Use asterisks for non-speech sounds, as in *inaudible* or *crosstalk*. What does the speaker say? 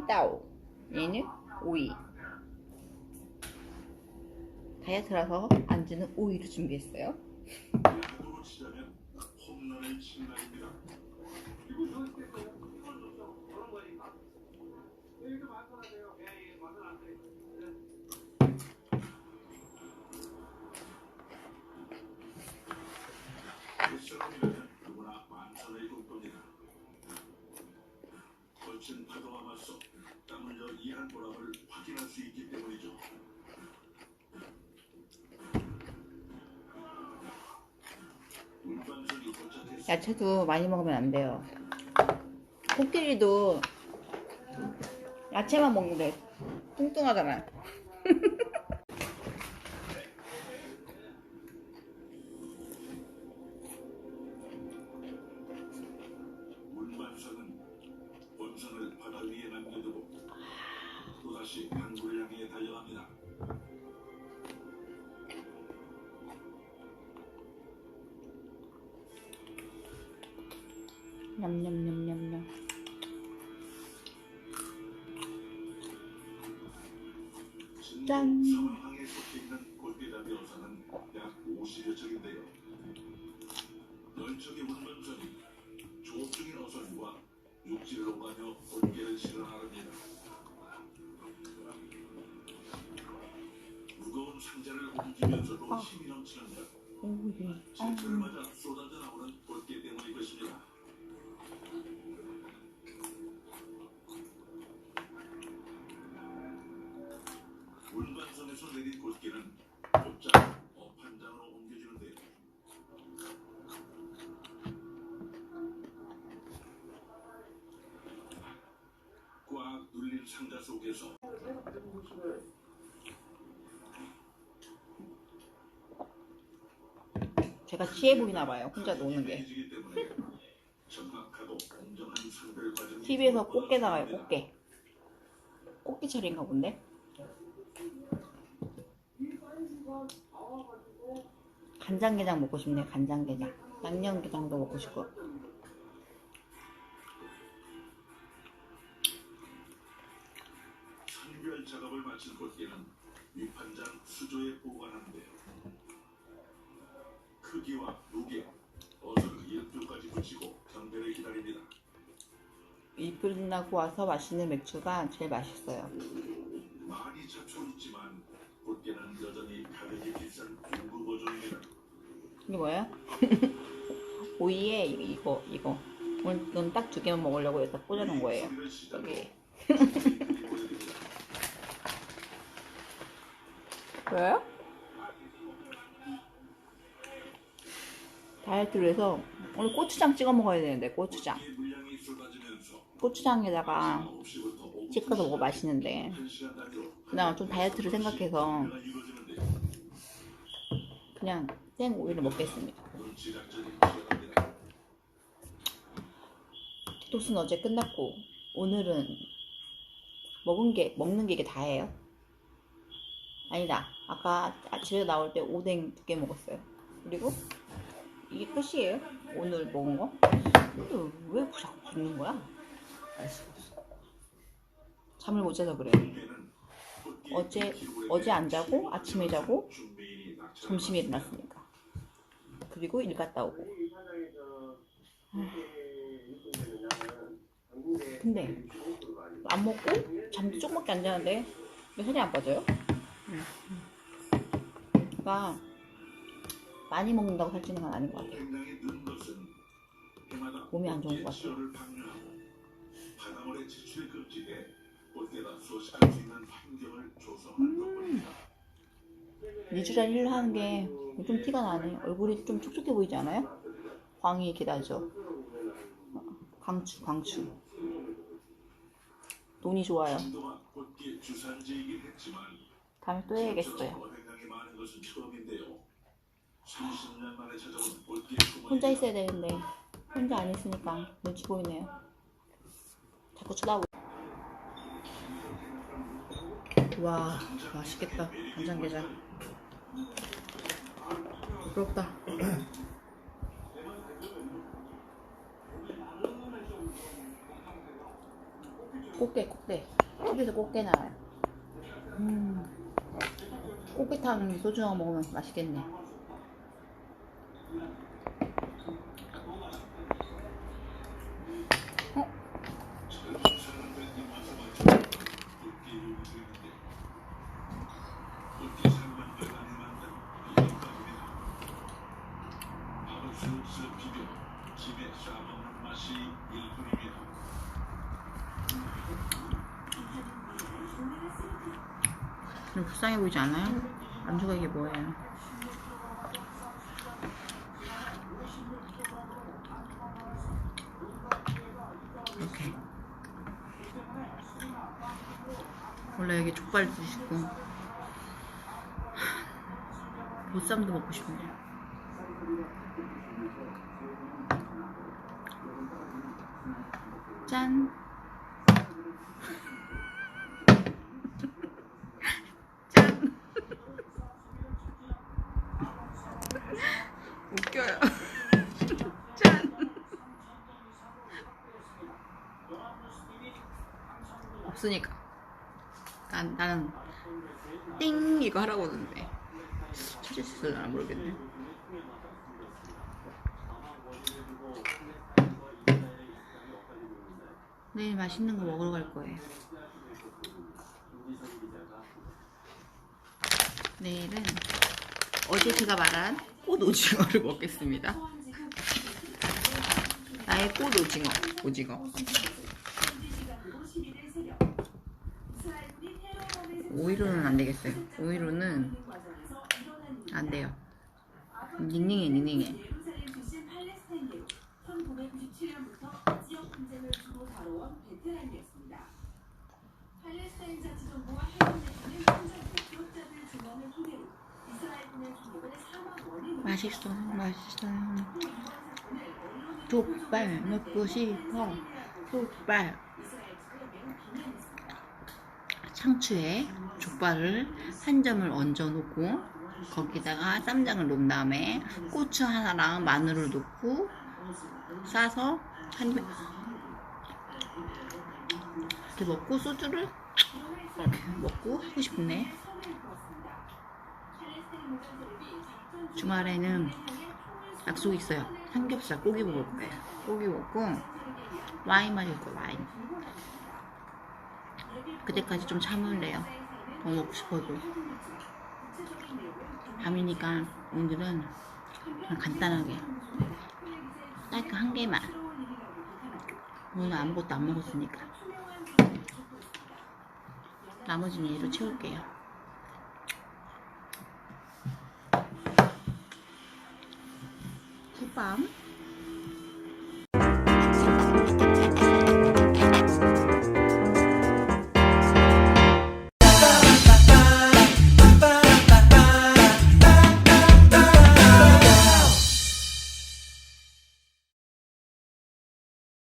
찡따오. 얘는 오이. 다이어트라서 안주는 오이를 준비했어요. 야채도 많이 먹으면 안 돼요. 코끼리도 야채만 먹는데 뚱뚱하잖아. 본선을 *laughs* 바다 위에 남겨두고 냠냠냠냠냠. 짠. 상황에 속해 있는 골대잡이 어선은 약 50여 척인데요. 열척의 문반선이 조업 중인 어선과 육지를 오가며 골대를 실어 나릅니다. 무거운 상자를 옮기면서도 힘이 넘치는 것. 오이. 제철을 맞아 쏟아 상자 속에서 제가 취해 보이나 봐요. 혼자 노는 게. TV에서 꽃게 나와요. 꽃게. 꽃게 차례인가 본데. 간장게장 먹고 싶네. 간장게장. 양념게장도 먹고 싶고. 작업을 마친 골대는 위판장 수조에 보관하는데요. 크기와 무게, 어선 이름표까지 붙이고 경배를 기다립니다. 일 끝나고 와서 마시는 맥주가 제일 맛있어요. 많이 차출있지만 골대는 여전히 가격이 비싼 중고 버전입니다. 이게 뭐예요? *laughs* 오이에 이- 이거 이거. 오늘 넌딱두 개만 먹으려고 여기다 꽂아놓은 거예요. 여기. *laughs* 보여드립니다. 왜요? 다이어트를 해서 오늘 고추장 찍어 먹어야 되는데 고추장. 고추장에다가 9시부터 오후 찍어서 먹어 맛있는데 그냥 좀 다이어트를 생각해서. 그냥 생 오이를 먹겠습니다. 디톡스는 어제 끝났고 오늘은 먹은 게 먹는 게 이게 다예요? 아니다. 아까 집에 나올 때 오뎅 두 개 먹었어요. 그리고 이게 끝이에요. 오늘 먹은 거. 왜 자꾸 붓는 거야? 알 수가 없어. 잠을 못 자서 골대의 어제 어제 안 자고 아침에 자고 점심에 일어났으니까. 그리고 일 갔다 오고. 근데 안 먹고 잠도 조금밖에 안 자는데 왜 살이 안 빠져요? 응. 그러니까 많이 먹는다고 살찌는 건 아닌 것 같아요. 몸이 안 좋은 것 같아요. 음. 니주랄 힐 하는 게 좀 티가 나네. 얼굴이 좀 촉촉해 보이지 않아요? 광이 나죠. 강추, 강추. 돈이 좋아요. 다음에 또 해야겠어요. 어획량이 많은 것은 처음인데요. 30년 만에 찾아온 골대 혼자 있어야 되는데 혼자 안 있으니까 눈치 보이네요. 자꾸 쳐다보고. 와 맛있겠다 간장게장. 부럽다. 꽃게 꽃게 TV에서 꽃게 나와요 음 꽃게탕 소주랑 먹으면 맛있겠네 좀 불쌍해 보이지 않아요? 안주가 이게 뭐예요? 이렇게 원래 여기 족발도 주시고 보쌈도 먹고 싶네요 짠 짠. 없으니까. 난, 나는 띵 이거 하라고 하는데 찾을 수 있을려나 모르겠네. 내일 맛있는 거 먹으러 갈 거예요. 내일은 어제 제가 말한 꽃 오징어를 먹겠습니다. 나의 꽃 오징어, 오징어. 오이로는 안 되겠어요. 오이로는 안 돼요. 닝닝해, 닝닝해. 1997년부터 지역 분쟁을 주로 다뤄온 베테랑이었습니다. 팔레스타인 자치정부와 해군내에서는 현재 목격자들 증언을 토대로 이스라엘군의 주목을 사망 원인으로 맛있어, 맛있어요. 족발 먹고 싶어. 족발. 상추에 족발을 한 점을 얹어 놓고 거기다가 쌈장을 놓은 다음에 고추 하나랑 마늘을 넣고 싸서 한 입. 이렇게 먹고 소주를 이렇게 먹고 하고 싶네. 주말에는 약속 있어요. 삼겹살 고기 먹을 거예요. 고기 먹고 와인 마실 거예요. 와인. 그때까지 좀 참을래요. 더 먹고 싶어도. 밤이니까 오늘은 그냥 간단하게 딱 한 개만. 오늘 아무것도 안 먹었으니까. 나머지는 얘로 채울게요. 굿밤.